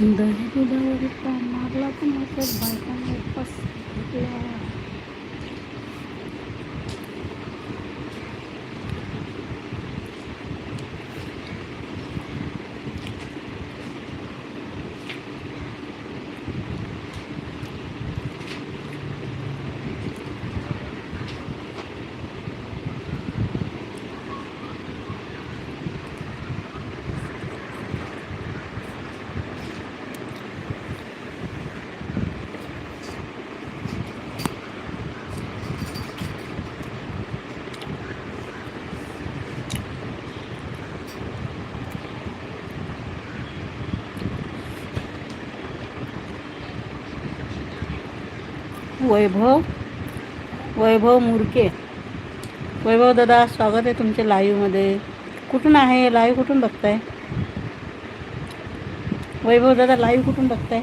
dari udah lupa malah aku masih baik kan lupa वैभव वैभव मुरके. वैभव दादा स्वागत आहे तुमच्या लाईव्हमध्ये कुठून आहे? लाईव्ह कुठून बघताय? वैभव दादा लाईव्ह कुठून बघताय?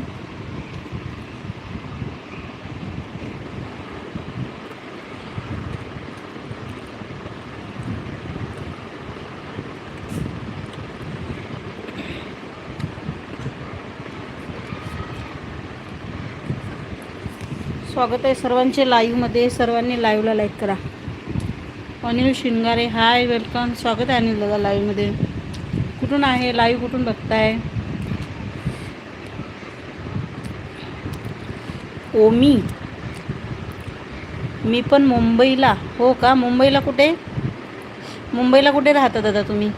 स्वागत आहे सर्वांचे लाईव्हमध्ये सर्वांनी लाईव्हला लाईक करा. अनिल शिंगारे हाय वेलकम स्वागत आहे अनिल दादा लाईव्हमध्ये कुठून आहे? लाईव्ह कुठून बघताय? ओमी मी? पण मुंबईला. हो का? मुंबईला कुठे? मुंबईला कुठे राहता दादा तुम्ही?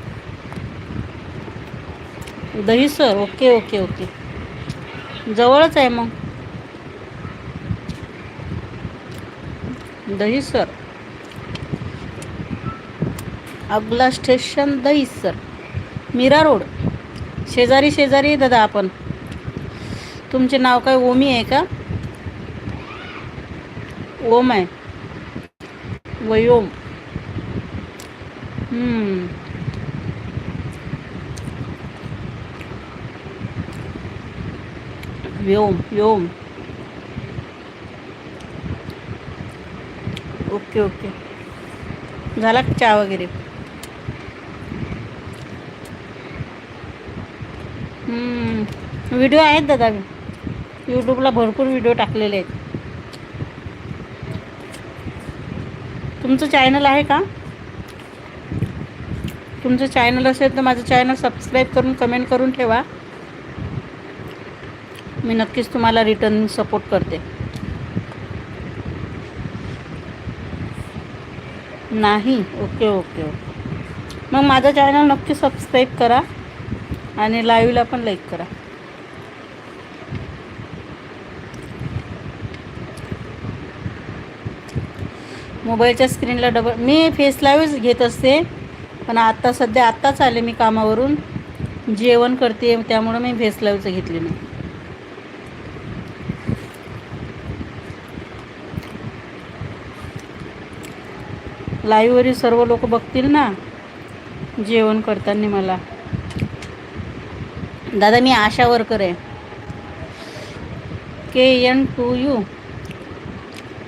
दहीसर ओके ओके ओके जवळच आहे मग. दहीसर अगला स्टेशन दहीसर मीरा रोड. शेजारी शेजारी दादा आपण. तुमचे नाव काय? ओमी आहे का? ओम आहे. वयोम. व्योम व्योम. Okay okay. झाला चहा वगैरे? व्हिडिओ आहेत दादा. यूट्यूबला भरपूर व्हिडिओ टाकलेले आहेत. तुमचं चॅनल आहे का? तुमचं चॅनल असेल तर माझं चॅनल सबस्क्राईब करून कमेंट करून ठेवा. मी नक्कीच तुम्हाला रिटर्न सपोर्ट करते. नाही? Okay okay okay. मग माझं चॅनल नक्की सबस्क्राईब करा आणि लाईव्हला पण लाईक करा. मोबाईलच्या स्क्रीनला डबल मी फेस लाईव्हच घेत असते पण आत्ता सध्या आत्ताच आले मी कामावरून. जेवण करते त्यामुळं मी फेस लाईव्हचं घेतले नाही. लाईव्हवरील सर्व लोक बघतील ना? जेवण करताना मला. दादा मी आशा वर्कर आहे. K N two U.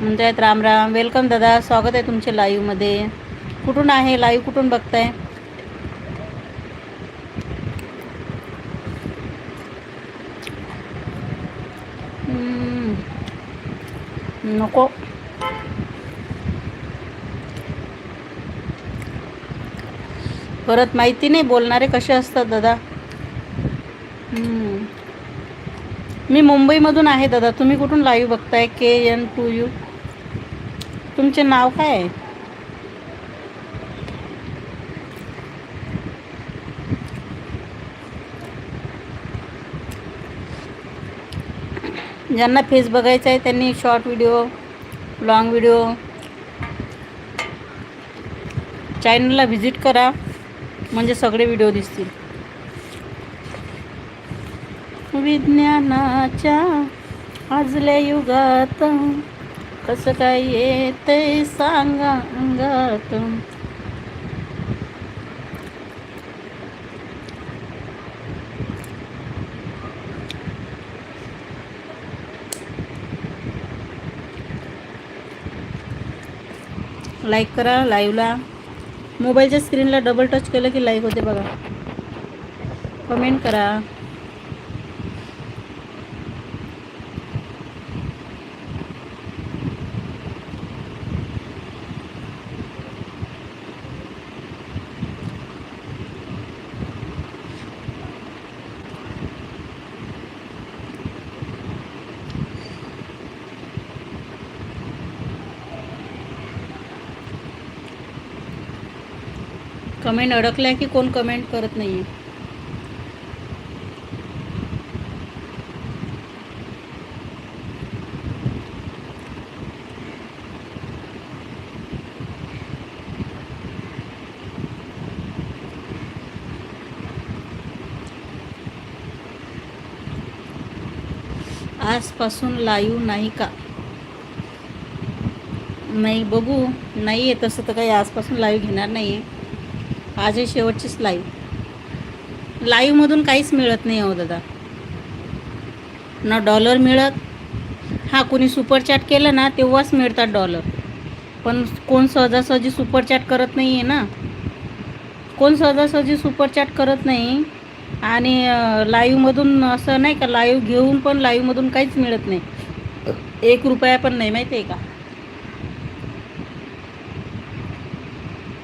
म्हणतायत राम राम. वेलकम दादा. स्वागत आहे तुमच्या लाईव्हमध्ये कुठून आहे? लाईव्ह कुठून बघताय? नको. परत माहिती नाही बोलणारे कसे असतात दादा? मी मुंबईमधून आहे दादा. तुम्ही कुठून लाईव्ह बघताय? के एन टू यू तुमचे नाव काय आहे? ज्यांना फेस बघायचा आहे त्यांनी शॉर्ट व्हिडिओ लॉंग व्हिडिओ चॅनलला व्हिजिट करा. म्हणजे सगळे व्हिडिओ दिसतील. विज्ञानाच्या आजल्या युगात कसं काय येते सांगा अंगात. लाईक करा लाईव्हला मोबाईलच्या स्क्रीनला डबल टच केलं की लाईक होते बघा. कमेंट करा. कमेंट अडकल्या की कोण कमेंट करत नाही आहे आजपासून लाईव्ह नाही का? नाही बघू. नाही आहे तसं तर काही आजपासून लाईव्ह घेणार नाही आहे आज आहे शेवटचीच लाईव्ह लाईव्हमधून काहीच मिळत नाही अहो दादा. ना डॉलर मिळत. हां कोणी सुपरचॅट केलं ना तेव्हाच मिळतात डॉलर पण कोण सहजासहजी सुपरचॅट करत नाही आहे ना? कोण सहजासहजी सुपर चॅट करत नाही? आणि लाईव्हमधून असं नाही का लाईव्ह घेऊन पण लाईव्हमधून काहीच मिळत नाही. एक रुपया पण नाही माहिती आहे का?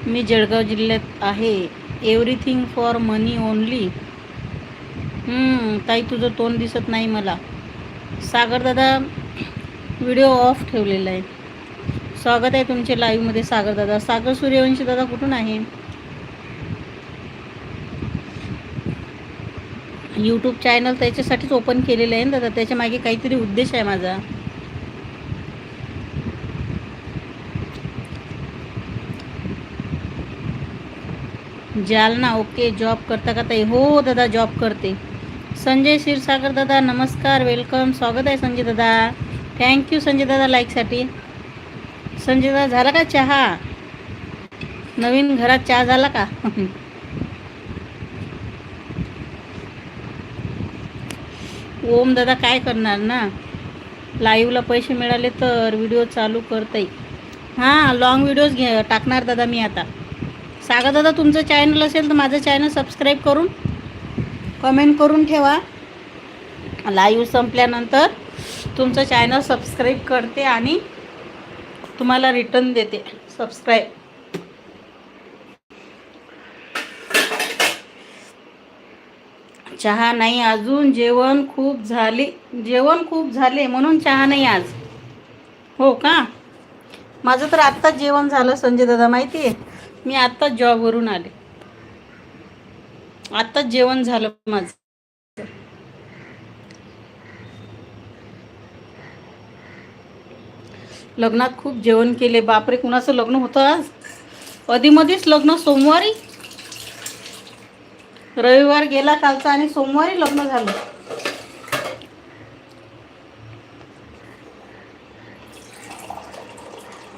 मी जळगाव जिल्ह्यात आहे. एव्हरीथिंग फॉर मनी ओनली ताई तुझं तोंड दिसत नाही मला. सागर दादा व्हिडिओ ऑफ ठेवलेला आहे. स्वागत आहे तुमचे लाईव्हमध्ये सागर दादा. सागर सूर्यवंशी दादा कुठून आहे? यूट्यूब चॅनल त्याच्यासाठीच ओपन केलेलं आहे ना दादा? त्याच्यामागे काहीतरी उद्देश आहे माझा. जालना ओके जॉब करता का ताई हो दादा जॉब करते. संजय क्षीरसागर दादा नमस्कार वेलकम स्वागत आहे संजय दादा. थँक्यू संजय दादा लाईकसाठी संजय दादा झाला का चहा? नवीन घरात चहा झाला का? ओम दादा काय करणार ना? लाईव्हला पैसे मिळाले तर व्हिडिओ चालू करता येईल हां लॉंग व्हिडिओज घे टाकणार दादा मी आता. सागा दादा तुमचं चॅनल असेल तर माझं चॅनल सबस्क्राईब करून कमेंट करून ठेवा. लाईव्ह संपल्यानंतर तुमचं चॅनल सबस्क्राईब करते आणि तुम्हाला रिटर्न देते. सबस्क्राईब चहा नाही अजून जेवण खूप झाले जेवण खूप झाले म्हणून चहा नाही आज. हो का? माझं तर आत्ताच जेवण झालं संजय दादा माहिती आहे मी आत्ताच जॉबवरून आले. आत्ताच जेवण झालं माझं. लग्नात खूप जेवण केले. बापरे कुणाचं लग्न होतं आज? अधीमधीच लग्न सोमवारी? रविवार गेला कालचा आणि सोमवारी लग्न झालं.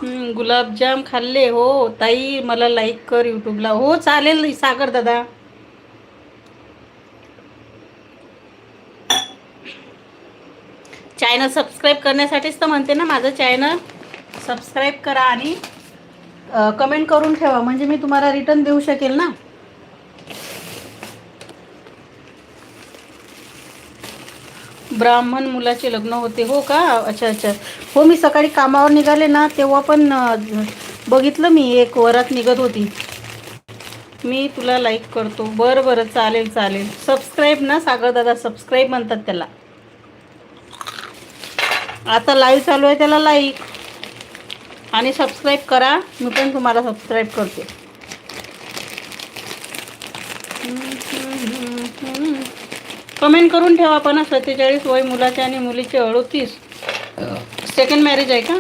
गुलाबजाम खाल्ले हो. ताई मला लाईक कर यूट्यूबला हो चालेल सागर दादा. चॅनल सबस्क्राईब करण्यासाठीच तर म्हणते ना माझं चॅनल सबस्क्राईब करा आणि कमेंट करून ठेवा. म्हणजे मी तुम्हाला रिटर्न देऊ शकेल ना? ब्राह्मण मुलाचे लग्न होते हो का? अच्छा अच्छा. हो मी सकाळी कामावर निघाले ना तेव्हा पण बघितलं मी एक वरात निघत होती. मी तुला लाईक करतो. बरं बरं. चालेल चालेल. सबस्क्राईब ना सागर दादा. सबस्क्राईब म्हणतात त्याला. आता लाईव्ह चालू आहे त्याला लाईक आणि सबस्क्राईब करा. मी पण तुम्हाला सबस्क्राईब करते. कमेंट करून ठेवा पण सत्तेचाळीस वय मुलाचे आणि मुलीचे अडोतीस. सेकंड मॅरेज आहे का?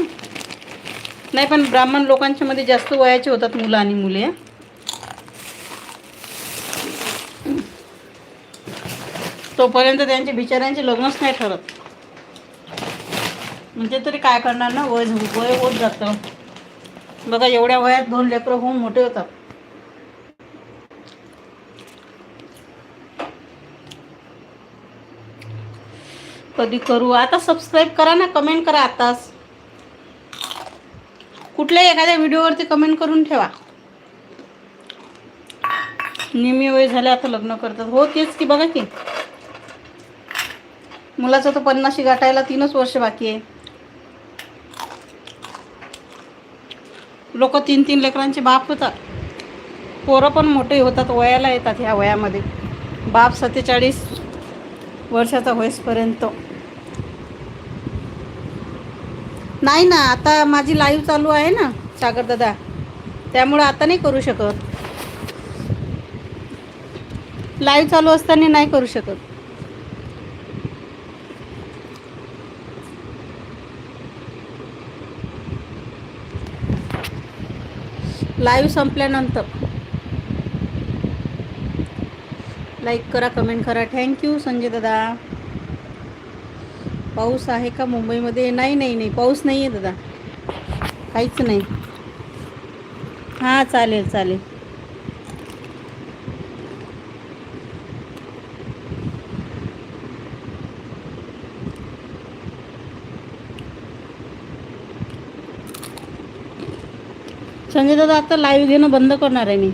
नाही पण ब्राह्मण लोकांच्या मध्ये जास्त वयाचे होतात मुलं आणि मुले तोपर्यंत त्यांचे बिचाऱ्यांचे लग्नच नाही ठरत. म्हणजे तरी काय करणार ना वय वय होत जातं. बघा एवढ्या वयात दोन लेकरं होऊन मोठे होतात. कधी करू? आता सबस्क्राईब करा ना कमेंट करा आताच. कुठल्याही एखाद्या व्हिडिओवरती कमेंट करून ठेवा. नेहमी वय झाले आता लग्न करतात. हो तेच की बघा की. मुलाचं तर पन्नाशी गाठायला तीनच वर्ष बाकी आहे. लोक तीन तीन लेकरांचे बाप होतात. पोरं पण मोठे होतात वयाला येतात ह्या वयामध्ये. बाप सत्तेचाळीस वर्षाचा होईसपर्यंत. नाही ना आता माझी लाईव्ह चालू आहे ना सागर दादा. त्यामुळं आता नाही करू शकत. लाईव्ह चालू असताना नाही करू शकत. लाईव्ह संपल्यानंतर. लाईक करा कमेंट करा. थँक्यू संजय दादा. पाऊस आहे का मुंबईमध्ये? नाही नाही नाही. पाऊस नाही आहे दादा. काहीच नाही. हां चालेल चालेल. संजय दादा आता लाईव्ह घेणं बंद करणार आहे मी.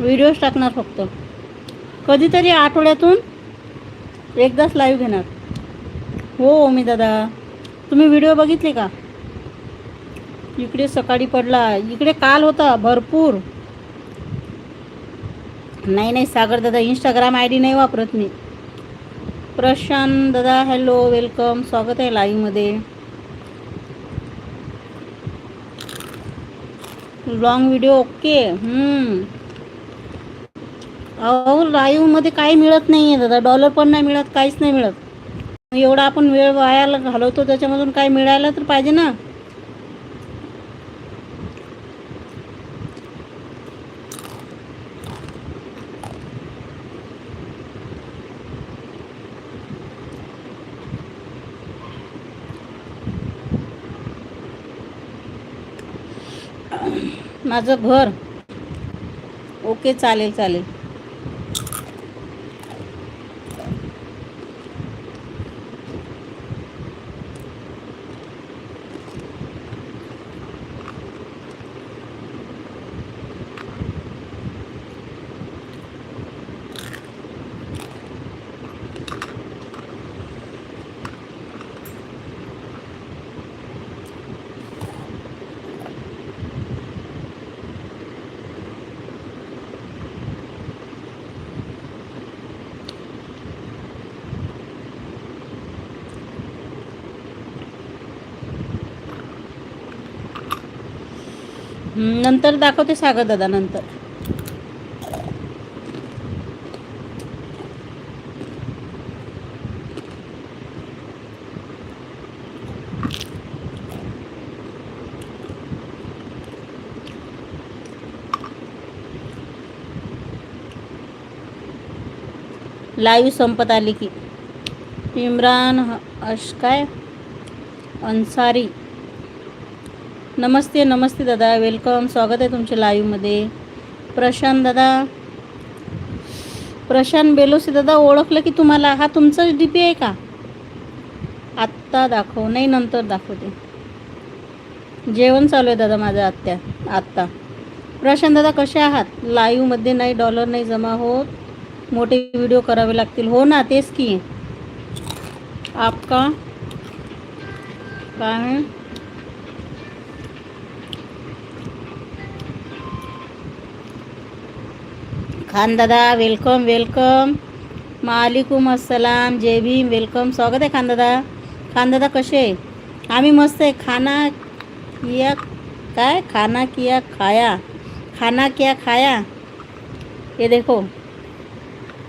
व्हिडिओज टाकणार फक्त. कधीतरी आठवड्यातून एकदाच लाईव्ह घेणार. हो मी दादा. तुम्ही व्हिडिओ बघितले का? इकडे सकाळी पडला. इकडे काल होता भरपूर. नाही नाही सागर दादा इंस्टाग्राम आय डी नाही वापरत मी. प्रशांत दादा हॅलो वेलकम स्वागत आहे लाईव्हमध्ये लॉंग व्हिडिओ ओके हम्म. अहो लाईव्हमध्ये काही मिळत नाही आहे दादा. डॉलर पण नाही मिळत काहीच नाही मिळत. एवढा आपण वेळ वायाला घालवतो त्याच्यामधून काही मिळायला तर पाहिजे ना. माझं घर. ओके चालेल चालेल. नंतर दाखवते सागर दादा नंतर. लाईव्ह संपत आली की. इम्रान अश काय? अन्सारी. नमस्ते नमस्ते दादा. वेलकम स्वागत आहे तुमच्या लाईव्हमध्ये प्रशांत दादा. प्रशांत बेलोसी दादा ओळखलं की तुम्हाला? हा तुमचाच डी पी आहे का? आत्ता दाखव. नाही नंतर दाखवते. जेवण चालू आहे दादा माझं आत्या आत्ता. प्रशांत दादा कसे आहात? लाईव्हमध्ये नाही डॉलर नाही जमा होत. मोठे व्हिडिओ करावे लागतील. हो ना तेच की. आपका? काय? खान दादा वेलकम वेलकम मालिकुम अस्सलाम जय भीम वेलकम स्वागत आहे खान दादा खान दादा आहे आम्ही मस्त आहे. खाना किया काय? खाना किया खाया. खाना क्या खाया. हे देखो.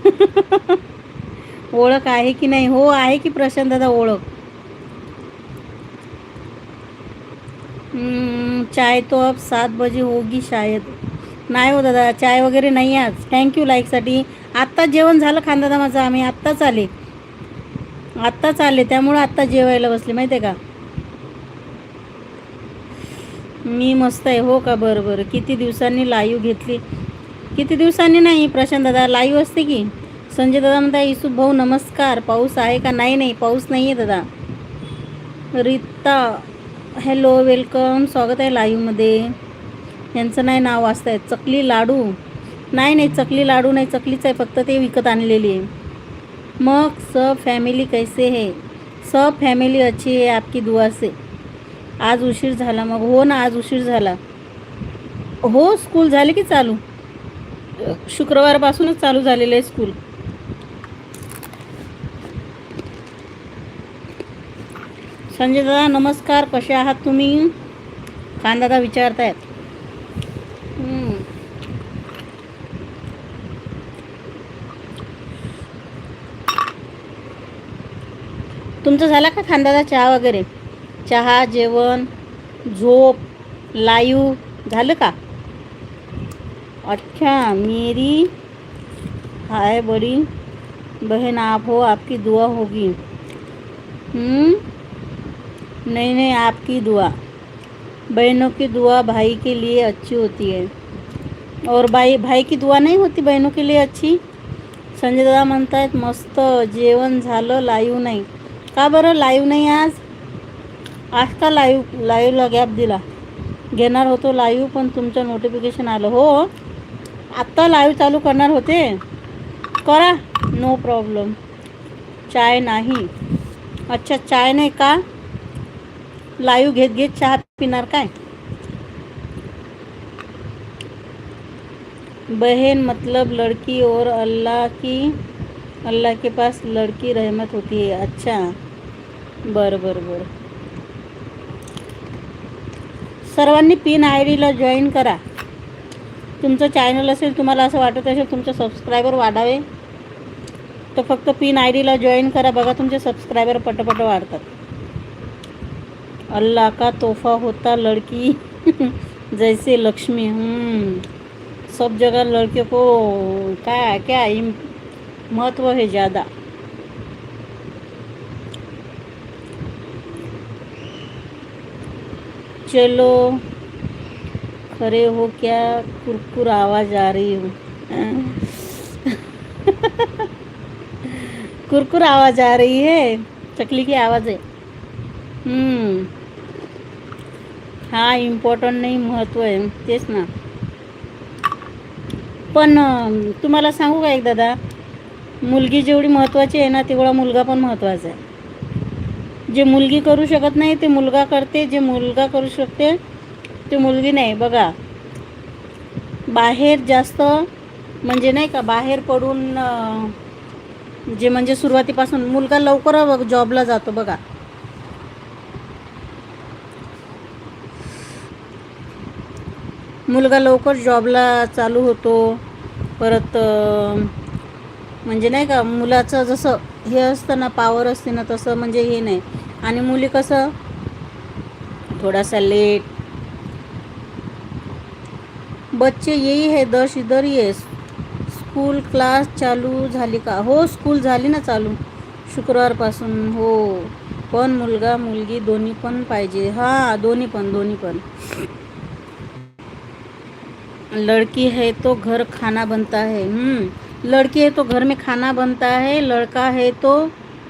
ओळख आहे की नाही? हो आहे की प्रशांत दादा ओळख? हम्म, चाय तो अब सात बजे होगी शायद. नाही हो दादा चाय वगैरे नाही आज. थँक्यू लाईकसाठी आत्ताच जेवण झालं खांदादा माझं आम्ही आत्ताच आले. आत्ताच आले त्यामुळं आत्ता जेवायला बसले माहिती आहे का? मी मस्त आहे हो का? बरं बरं. किती दिवसांनी लाईव्ह घेतली. किती दिवसांनी नाही प्रशांत दादा? लाईव्ह असते की? संजय दादा म्हणता इसू भाऊ नमस्कार. पाऊस आहे का? नाही नाही पाऊस नाही आहे दादा. रिता हॅलो वेलकम स्वागत आहे लाईव्हमध्ये यांचं नाही नाव वाचत आहे चकली लाडू. नाही नाही चकली लाडू नाही चकलीच आहे फक्त ते विकत आणलेली आहे. मग सब फॅमिली कैसे है? सब फॅमिली अच्छी है आपकी दुआ से. आज उशीर झाला मग. हो ना आज उशीर झाला. हो स्कूल झाले की चालू? शुक्रवारपासूनच चालू झालेलं आहे स्कूल संजय दादा नमस्कार. कसे आहात तुम्ही? खानदादा विचारतायत. तुमचं झाला का खांद्याचा चहा वगैरे? चहा, जेवण, झोप लाईव्ह झालं का? अच्छा मेरी हाय बड़ी, बहन आप हो, आपकी दुआ होगी। हम्म? नहीं नहीं, आपकी दुआ। बहनों की दुआ भाई के लिए अच्छी होती है। और भाई भाई की दुआ नहीं होती बहनों के लिए अच्छी? संजय दादा म्हणतायत, मस्त, जेवण झालं लाईव्ह नाही। का बरं? लाईव्ह नाही आज? आज का लाईव्ह लाईव्हला गॅप दिला? घेणार होतो लाईव्ह पण तुमचं नोटिफिकेशन आलं. हो. आत्ता लाईव्ह चालू करणार होते. करा. नो प्रॉब्लेम चाय नाही. अच्छा चाय नाही का? लाईव्ह घेत घेत चहा पिणार काय? बहन मतलब लड़की और अल्लाह की अल्लाह के पास लड़की रहमत होती है। अच्छा। बरं बरं बरं। सर्वांनी पिन आय डीला जॉईन करा। तुमचं चॅनल असेल तुम्हाला असं वाटत असेल तुमचे सबस्क्रायबर वाढावे तर फक्त पिन आय डीला जॉईन करा. बघा तुमचे सबस्क्रायबर पटपट वाढतात. अल्लाह का तोहफा होता लड़की। जैसे लक्ष्मी। सब जगह लड़के को काय क्या इम- महत्त्व है ज़्यादा. चलो खरे हो क्या कुरकुर आवाज़ आ रही हूँ? कुरकुर आवाज़ आ रही है? चकली की आवाज़ है। हम्म. हा इम्पॉर्टंट नाही महत्त्व आहे तेच ना। पण तुम्हाला सांगू का एक दादा? मुलगी जेवढी महत्त्वाची आहे ना तेवढा मुलगा पण महत्त्वाचा आहे. जे मुलगी करू शकत नाही ते मुलगा करते. जे मुलगा करू शकते ते मुलगी नाही. बघा बाहेर जास्त म्हणजे नाही का बाहेर पडून जे म्हणजे सुरुवातीपासून मुलगा लवकर जॉबला जातो बघा. मुलगा लवकर जॉबला चालू होतो. परत म्हणजे नाही का मुलाचं जसं हे असतं ना पावर असते ना तसं म्हणजे हे नाही. आणि मुली कसं थोडासा लेट बच्चे येई है दश इधर ये. स्कूल क्लास चालू झाली का? हो स्कूल झाली ना चालू. शुक्रवारपासून हो. पण मुलगा मुलगी दोन्ही पण पाहिजे. हां दोन्ही पण दोन्ही पण. लड़की है तो घर खाना बनता है. हम्म. लड़की है तो घर में खाना बनता है, लड़का है तो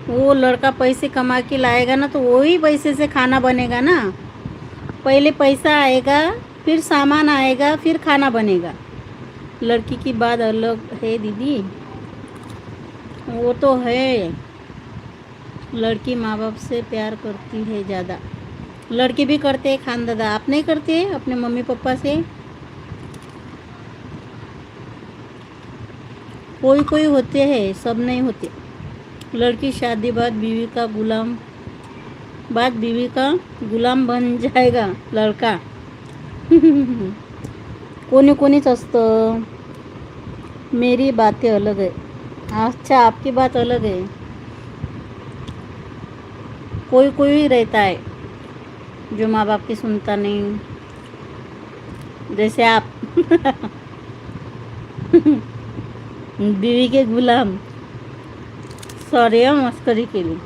वो लड़का पैसे कमा के लाएगा ना तो वही पैसे से खाना बनेगा ना। पहले पैसा आएगा, फिर सामान आएगा, फिर खाना बनेगा। लड़की की बात अलग है दीदी। वो तो है। लड़की माँ बाप से प्यार करती है ज़्यादा। लड़के भी करते हैं खान दादा आप नहीं करते अपने मम्मी पापा से? कोई कोई होते हैं, सब नहीं होते। लड़की शादी बाद बीवी का गुलाम, बाद बीवी का गुलाम बन जाएगा लड़का। कोणी कोणीच असतं मेरी बातें अलग है। अच्छा आपकी बात अलग है। कोई कोई रहता है, जो माँ बाप की सुनता नहीं। जैसे आप। बीवी के गुलाम। सॉरी हं, मस्करी केली।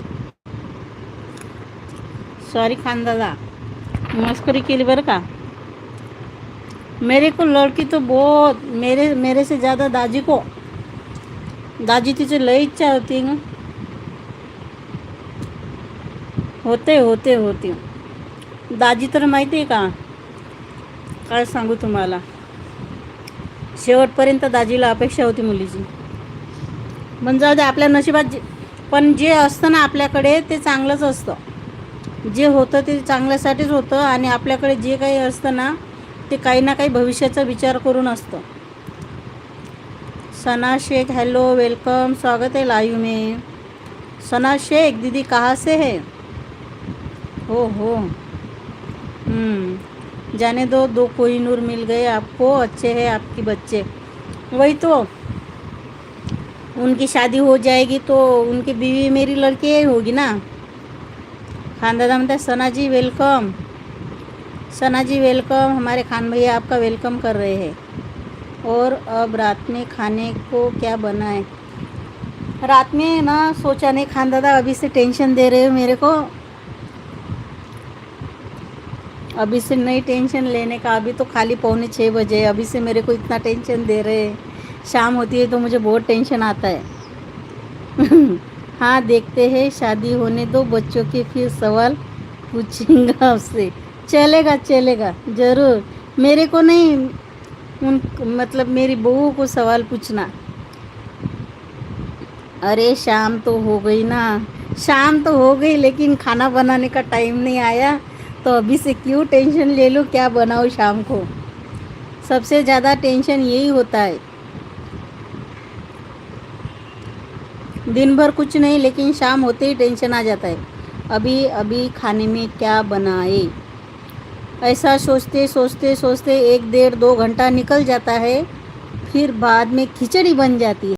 सॉरी खान दादा मस्करी केली बरं का? मेरे को लड़की तो बहुत मेरे मेरे से ज़्यादा दाजी को दाजी तिची लई इच्छा होती ना? होते होते होते। दाजी तर माहिती आहे का सांगू तुम्हाला। शेवटपर्यंत दाजीला अपेक्षा होती मुलीची. पण जाऊ दे आपल्या नशिबात जे पण जे असतं ना आपल्याकडे ते चांगलंच असतं. जे होतं ते चांगल्यासाठीच होतं आणि आपल्याकडे जे काही असतं ना ते काही ना काही भविष्याचा विचार करून असतं. सना शेख हॅलो वेलकम स्वागत है लाइव में सना शेख दीदी कहाँ से है हो. हो जाने दो दो कोई नूर मिल गए आपको, अच्छे हैं आपके बच्चे। वही तो उनकी शादी हो जाएगी तो उनकी बीवी मेरी लड़की ही होगी ना। खान दादा म्हणते सना जी वेलकम सना जी वेलकम हमारे खान भैया आपका वेलकम कर रहे हैं। और अब रात में खाने को क्या बनाए रात में ना सोचा नहीं, खान दादा अभी से टेंशन दे रहे हो मेरे को। अभी से नहीं टेंशन लेने का, अभी तो खाली पौने छः बजे अभी से मेरे को इतना टेंशन दे रहे हैं। शाम होती है तो मुझे बहुत टेंशन आता है। हाँ देखते हैं शादी होने दो बच्चों के फिर सवाल पूछेंगे आपसे। चलेगा चलेगा, ज़रूर। मेरे को नहीं, उन मतलब मेरी बहू को सवाल पूछना। अरे, शाम तो हो गई ना। शाम तो हो गई, लेकिन खाना बनाने का टाइम नहीं आया। तो अभी से क्यों टेंशन ले लूँ, क्या बनाऊँ शाम को? सबसे ज़्यादा टेंशन यही होता है। दिन भर कुछ नहीं, लेकिन शाम होते ही टेंशन आ जाता है। अभी अभी खाने में क्या बनाए? ऐसा सोचते सोचते सोचते एक डेढ़ दो घंटा निकल जाता है, फिर बाद में खिचड़ी बन जाती है।